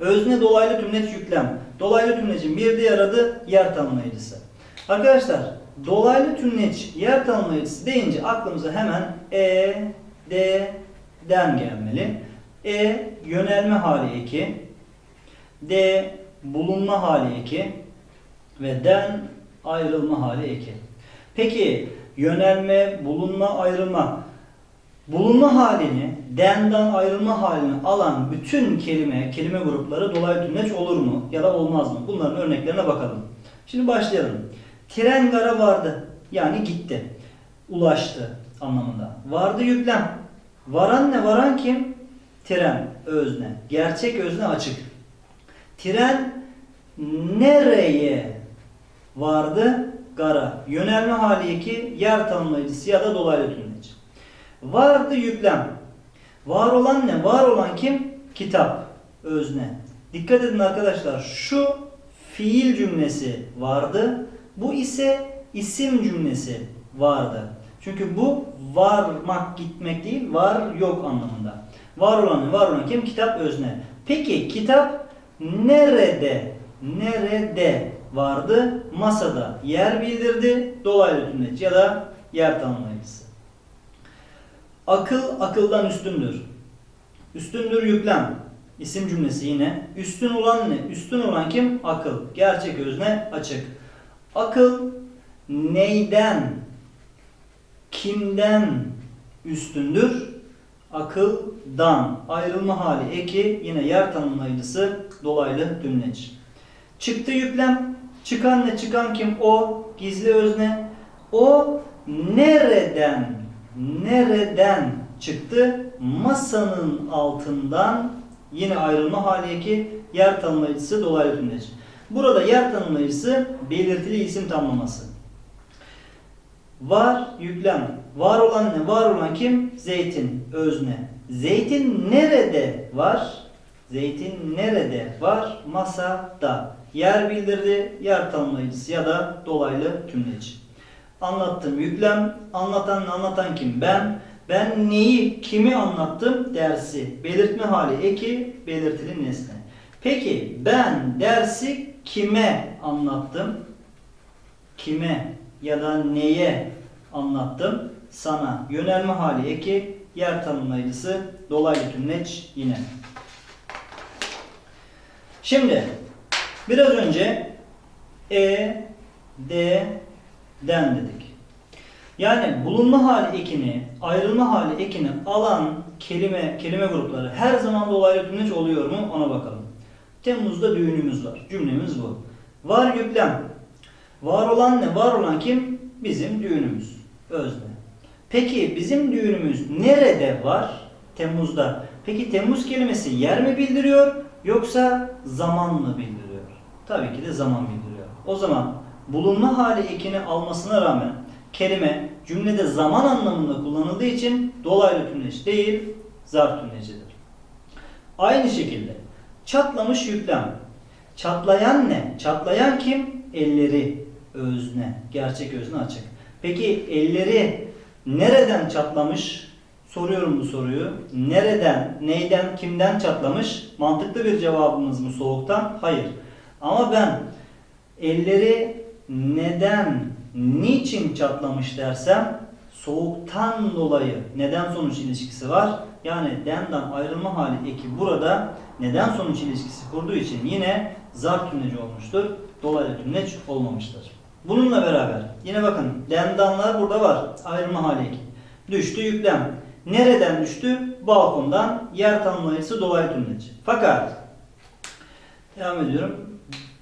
Özne dolaylı tümleç yüklem. Dolaylı tümlecin bir diğer adı yer tanımlayıcısı. Arkadaşlar dolaylı tümleç yer tanımlayıcısı deyince aklımıza hemen E, D, den gelmeli. E yönelme hali eki. D bulunma hali eki. Ve den ayrılma hali eki. Peki yönelme, bulunma, ayrılma. Bulunma halini, denden ayrılma halini alan bütün kelime, kelime grupları dolaylı tümleç olur mu ya da olmaz mı? Bunların örneklerine bakalım. Şimdi başlayalım. Tren gara vardı. Yani gitti. Ulaştı anlamında. Vardı yüklem. Varan ne? Varan kim? Tren, özne. Gerçek özne açık. Tren nereye vardı? Gara. Yönelme hali 2, yer tanımlayıcısı ya da dolaylı tümleç. Vardı yüklem. Var olan ne? Var olan kim? Kitap, özne. Dikkat edin arkadaşlar. Şu fiil cümlesi vardı. Bu ise isim cümlesi vardı. Çünkü bu varmak gitmek değil, var yok anlamında. Var olan ne? Var olan kim? Kitap, özne. Peki kitap nerede? Nerede vardı? Masada. Yer bildirdi. Dolaylı tümleç ya da yer tanımlayıcısı. Akıl akıldan üstündür. Üstündür yüklem. İsim cümlesi yine. Üstün olan ne? Üstün olan kim? Akıl. Gerçek özne açık. Akıl neyden, kimden üstündür? Akıldan. Ayrılma hali eki yine yer tanımlayıcısı dolaylı tümleç. Çıktı yüklem. Çıkan ne? Çıkan kim? O. Gizli özne. O nereden nereden çıktı? Masanın altından yine ayrılma hali eki yer tanımlayıcısı dolaylı tümleç. Burada yer tanımlayıcısı belirtili isim tamlaması. Var yüklem. Var olan ne? Var olan kim? Zeytin, özne. Zeytin nerede var? Zeytin nerede var? Masada. Yer bildirdi, yer tanımlayıcısı ya da dolaylı tümleç. Anlattım yüklem. Anlatan anlatan kim? Ben. Ben neyi, kimi anlattım? Dersi. Belirtme hali eki, belirtili nesne. Peki ben dersi kime anlattım? Kime ya da neye anlattım? Sana. Yönelme hali eki, yer tanımlayıcısı, dolaylı tümleç yine. Şimdi biraz önce e, d, den dedik. Yani bulunma hali ekini, ayrılma hali ekini alan kelime kelime grupları her zaman dolaylı tümleç oluyor mu ona bakalım. Temmuz'da düğünümüz var. Cümlemiz bu. Var yüklem. Var olan ne? Var olan kim? Bizim düğünümüz. Özne. Peki bizim düğünümüz nerede var? Temmuz'da. Peki Temmuz kelimesi yer mi bildiriyor yoksa zaman mı bildiriyor? Tabii ki de zaman bildiriyor. O zaman bulunma hali ekini almasına rağmen kelime cümlede zaman anlamında kullanıldığı için dolaylı tümleç değil, zarf tümlecidir. Aynı şekilde çatlamış yüklem. Çatlayan ne? Çatlayan kim? Elleri özne. Gerçek özne açık. Peki elleri nereden çatlamış? Soruyorum bu soruyu. Nereden, neyden, kimden çatlamış? Mantıklı bir cevabımız mı soğuktan? Hayır. Ama ben elleri neden, niçin çatlamış dersem soğuktan dolayı neden sonuç ilişkisi var. Yani denden ayrılma hali eki burada neden sonuç ilişkisi kurduğu için yine zarf tümleci olmuştur. Dolaylı tümleç olmamıştır. Bununla beraber yine bakın dendanlar burada var. Ayrılma hali eki. Düştü yüklem. Nereden düştü? Balkondan yer tanımlayıcısı dolaylı tümleç. Fakat devam ediyorum.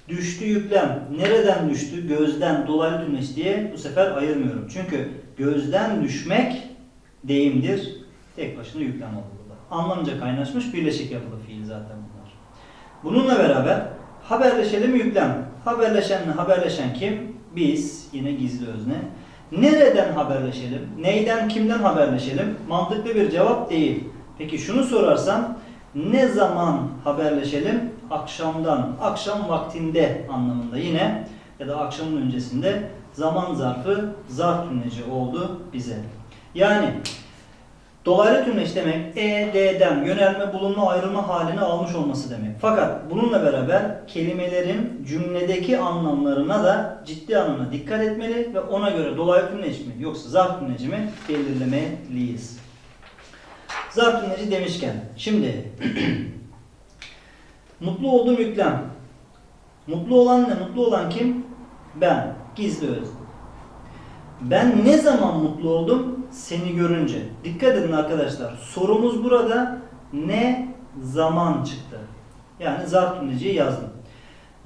Düştü yüklem. Nereden düştü? Gözden dolaylı tümleç diye bu sefer ayırmıyorum. Çünkü gözden düşmek deyimdir. Tek başına yüklem olur burada. Anlamca kaynaşmış birleşik yapılı fiil zaten bunlar. Bununla beraber haberleşelim yüklem. Haberleşenle haberleşen kim? Biz. Yine gizli özne. Nereden haberleşelim? Neyden, kimden haberleşelim? Mantıklı bir cevap değil. Peki şunu sorarsam ne zaman haberleşelim? Akşamdan, akşam vaktinde anlamında yine ya da akşamın öncesinde zaman zarfı zarf tümleci oldu bize. Yani Dolaylı tümleç demek E, D'den yönelme, bulunma, ayrılma halini almış olması demek. Fakat bununla beraber kelimelerin cümledeki anlamlarına da ciddi anlamda dikkat etmeli ve ona göre dolaylı tümleç mi yoksa zarf tümleci mi belirlemeliyiz. Zarf tümleci demişken şimdi mutlu olduğum yüklem. Mutlu olan ne? Mutlu olan kim? Ben. Gizli öz. Ben ne zaman mutlu oldum? Seni görünce. Dikkat edin arkadaşlar. Sorumuz burada ne zaman çıktı? Yani zarf tümleciyi yazdım.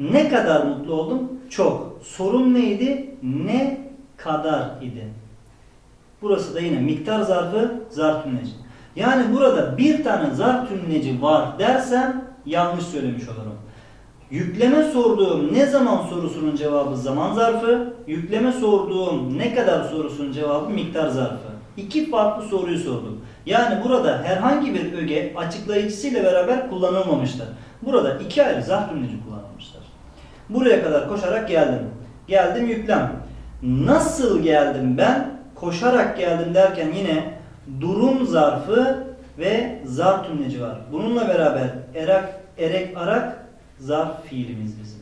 Ne kadar mutlu oldum? Çok. Sorum neydi? Ne kadar idi? Burası da yine miktar zarfı, zarf tümleci. Yani burada bir tane zarf tümleci var dersem yanlış söylemiş olurum. Yükleme sorduğum ne zaman sorusunun cevabı zaman zarfı, yükleme sorduğum ne kadar sorusunun cevabı miktar zarfı. İki farklı soruyu sordum. Yani burada herhangi bir öge açıklayıcısıyla beraber kullanılmamıştır. Burada iki ayrı zarf tümleci kullanılmıştır. Buraya kadar koşarak geldim. Geldim yüklem. Nasıl geldim ben? Koşarak geldim derken yine durum zarfı ve zarf tümleci var. Bununla beraber erak, erek, arak zarf fiilimiz bizim.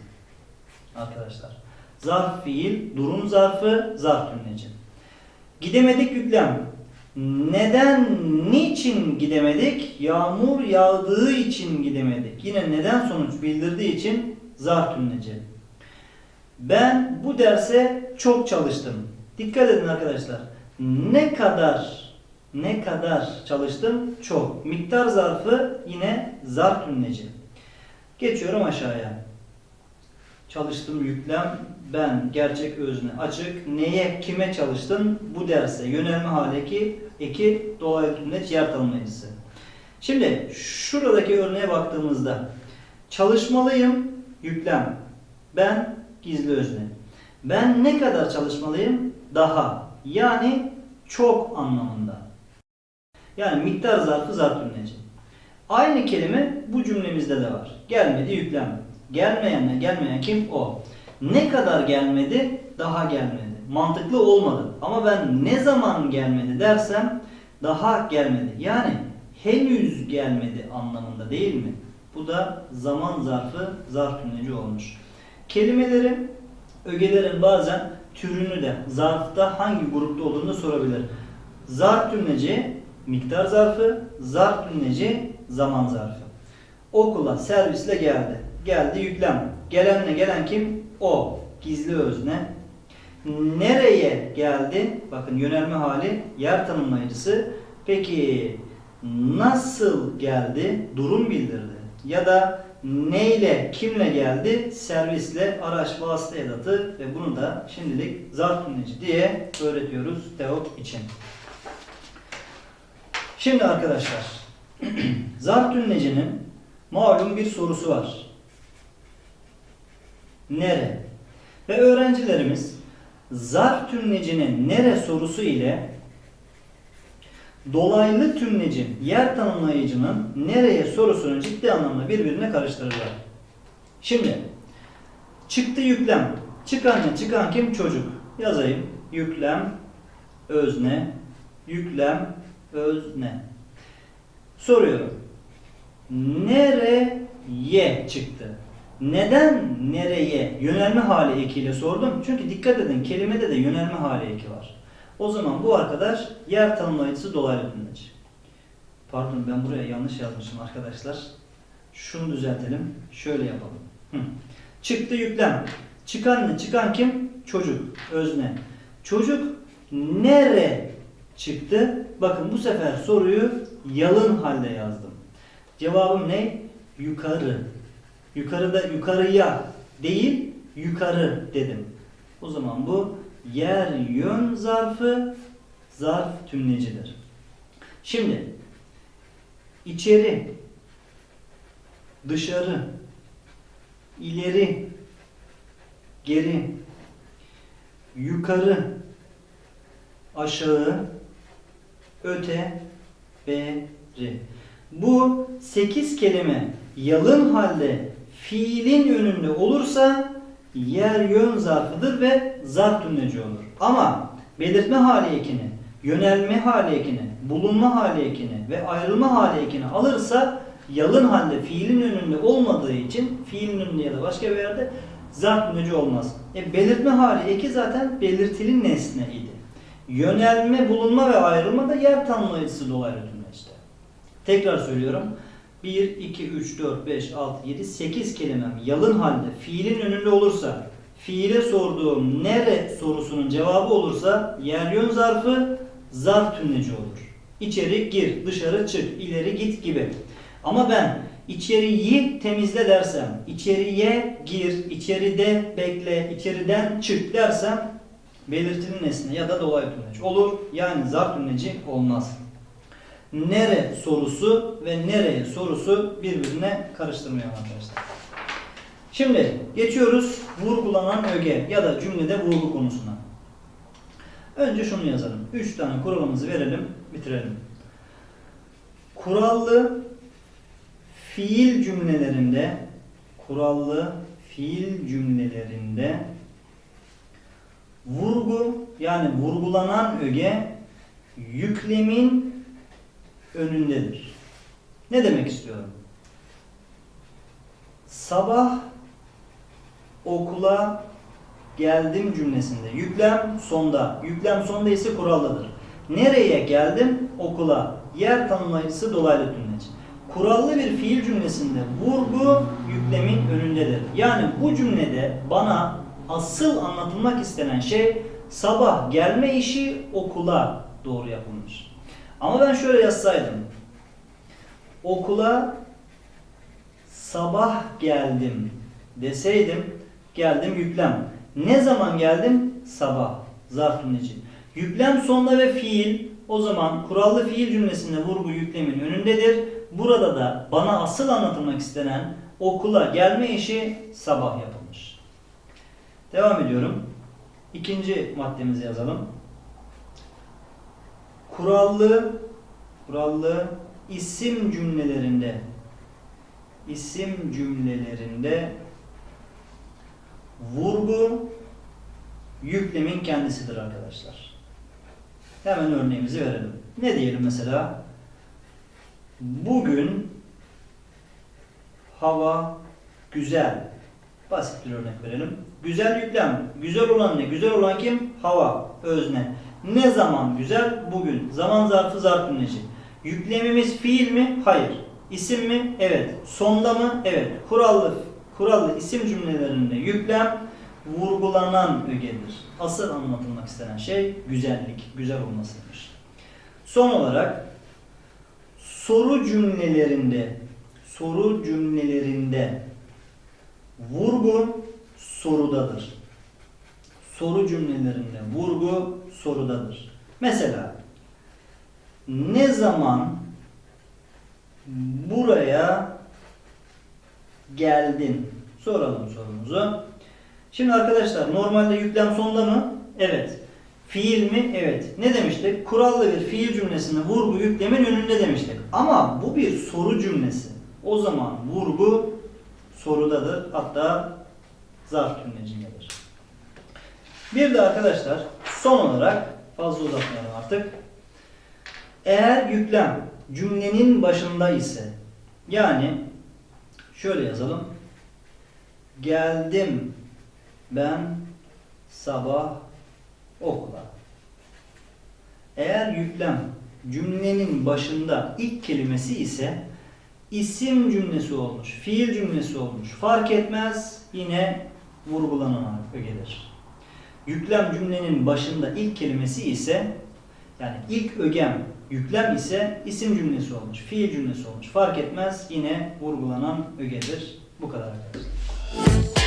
Arkadaşlar. Zarf fiil, durum zarfı, zarf tümleci. Gidemedik yüklem. Neden, niçin gidemedik? Yağmur yağdığı için gidemedik. Yine neden sonuç bildirdiği için zarf tümleci. Ben bu derse çok çalıştım. Dikkat edin arkadaşlar. Ne kadar ne kadar çalıştım? Çok. Miktar zarfı yine zarf tümleci. Geçiyorum aşağıya. Çalıştım yüklem ben gerçek özne açık neye kime çalıştın bu derse yönelme 2 2 dolaylı tümleç yer tanımlayıcısı. Şimdi şuradaki örneğe baktığımızda çalışmalıyım yüklem ben gizli özne. Ben ne kadar çalışmalıyım? Daha. Yani çok anlamında. Yani miktar zarfı zarf tümleci. Aynı kelime bu cümlemizde de var. Gelmedi yüklem. Gelmeyen ne? Gelmeyen kim? O. Ne kadar gelmedi? Daha gelmedi. Mantıklı olmadı. Ama ben ne zaman gelmedi dersem daha gelmedi. Yani henüz gelmedi anlamında değil mi? Bu da zaman zarfı zarf tümleci olmuş. Kelimelerin, ögelerin bazen türünü de zarfta hangi grupta olduğunu sorabilir. Zarf tümleci miktar zarfı, zarf tümleci zaman zarfı. Okula servisle geldi. Geldi yüklem. Gelenle gelen kim? O. Gizli özne. Nereye geldi? Bakın yönelme hali yer tanımlayıcısı. Peki nasıl geldi? Durum bildirdi. Ya da neyle, kimle geldi? Servisle, araç, vasıta edatı ve bunu da şimdilik zarf tümleci diye öğretiyoruz TEOK için. Şimdi arkadaşlar, zarf tümlecinin malum bir sorusu var. Nere? Ve öğrencilerimiz zarf tümlecinin nere sorusu ile dolaylı tümlecin yer tanımlayıcının nereye sorusunu ciddi anlamda birbirine karıştırırlar. Şimdi çıktı yüklem. Çıkan ne? Çıkan kim? Çocuk. Yazayım. Yüklem, özne, yüklem, özne. Soruyorum. Nereye çıktı? Neden nereye yönelme hali ekiyle sordum? Çünkü dikkat edin kelimede de yönelme hali eki var. O zaman bu arkadaş yer tanımlayıcısı dolaylı tümleci. Pardon ben buraya yanlış yazmışım arkadaşlar. Şunu düzeltelim. Şöyle yapalım. Hı. Çıktı yüklem. Çıkan ne? Çıkan kim? Çocuk. Özne. Çocuk nere çıktı? Bakın bu sefer soruyu yalın halde yazdım. Cevabım ne? Yukarı. Yukarıda yukarıya değil yukarı dedim. O zaman bu yer yön zarfı zarf tümlecidir. Şimdi içeri dışarı ileri geri yukarı aşağı öte beri. Bu 8 kelime yalın halde fiilin önünde olursa yer yön zarfıdır ve zarf tümleci olur. Ama belirtme hali ekini yönelme hali ekini, bulunma hali ekini ve ayrılma hali ekini alırsa yalın halde fiilin önünde olmadığı için fiilin önünde ya da başka bir yerde zarf tümleci olmaz. E, belirtme hali eki zaten belirtili nesne idi. Yönelme, bulunma ve ayrılma da yer tanımlayıcısı dolaylı tümleçte. Tekrar söylüyorum. 1, 2, 3, 4, 5, 6, 7, 8 kelimem yalın halde fiilin önünde olursa, fiile sorduğum nere sorusunun cevabı olursa yer yön zarfı zarf tümleci olur. İçeri gir, dışarı çık, ileri git gibi. Ama ben içeriyi temizle dersem, içeriye gir, içeride bekle, içeriden çık dersem belirtili nesne ya da dolaylı tümleç olur. Yani zarf tümleci olmaz. Nere sorusu ve nereye sorusu birbirine karıştırmıyor arkadaşlar. Şimdi geçiyoruz vurgulanan öge ya da cümlede vurgu konusuna. Önce şunu yazalım. 3 tane kuralımızı verelim, bitirelim. Kurallı fiil cümlelerinde kurallı fiil cümlelerinde vurgu yani vurgulanan öge yüklemin önündedir. Ne demek istiyorum? Sabah okula geldim cümlesinde yüklem sonda. Yüklem sonda ise kurallıdır. Nereye geldim? Okula. Yer tanımlayıcısı dolaylı tümleç. Kurallı bir fiil cümlesinde vurgu yüklemin önündedir. Yani bu cümlede bana asıl anlatılmak istenen şey sabah gelme işi okula doğru yapılmış. Ama ben şöyle yazsaydım. Okula sabah geldim deseydim geldim yüklem. Ne zaman geldim? Sabah. Zarf tümleci. Yüklem sonda ve fiil o zaman kurallı fiil cümlesinde vurgu yüklemin önündedir. Burada da bana asıl anlatılmak istenen okula gelme işi sabah yapılmış. Devam ediyorum. İkinci maddemizi yazalım. Kurallı kurallı isim cümlelerinde isim cümlelerinde vurgu yüklemin kendisidir arkadaşlar. Hemen örneğimizi verelim. Ne diyelim mesela? Bugün hava güzel. Basit bir örnek verelim. Güzel yüklem. Güzel olan ne? Güzel olan kim? Hava. Özne. Ne zaman güzel? Bugün. Zaman zarfı zarf cümleci. Yüklemimiz fiil mi? Hayır. İsim mi? Evet. Sonda mı? Evet. Kurallı kurallı isim cümlelerinde yüklem vurgulanan ögedir. Asıl anlatılmak istenen şey güzellik, güzel olmasıymış. Son olarak soru cümlelerinde soru cümlelerinde vurgu sorudadır. Soru cümlelerinde vurgu sorudadır. Mesela ne zaman buraya geldin? Soralım sorumuzu. Şimdi arkadaşlar normalde yüklem sonda mı? Evet. Fiil mi? Evet. Ne demiştik? Kurallı bir fiil cümlesinde vurgu yüklemin önünde demiştik. Ama bu bir soru cümlesi. O zaman vurgu sorudadır. Hatta zarf tümlecindedir. Bir de arkadaşlar son olarak fazla uzatmayalım artık. Eğer yüklem cümlenin başında ise yani şöyle yazalım. Geldim ben sabah okula. Eğer yüklem cümlenin başında ilk kelimesi ise isim cümlesi olmuş, fiil cümlesi olmuş. Fark etmez yine vurgulanan ögedir. Yüklem cümlenin başında ilk kelimesi ise yani ilk ögem yüklem ise isim cümlesi olmuş, fiil cümlesi olmuş. Fark etmez yine vurgulanan ögedir. Bu kadar arkadaşlar.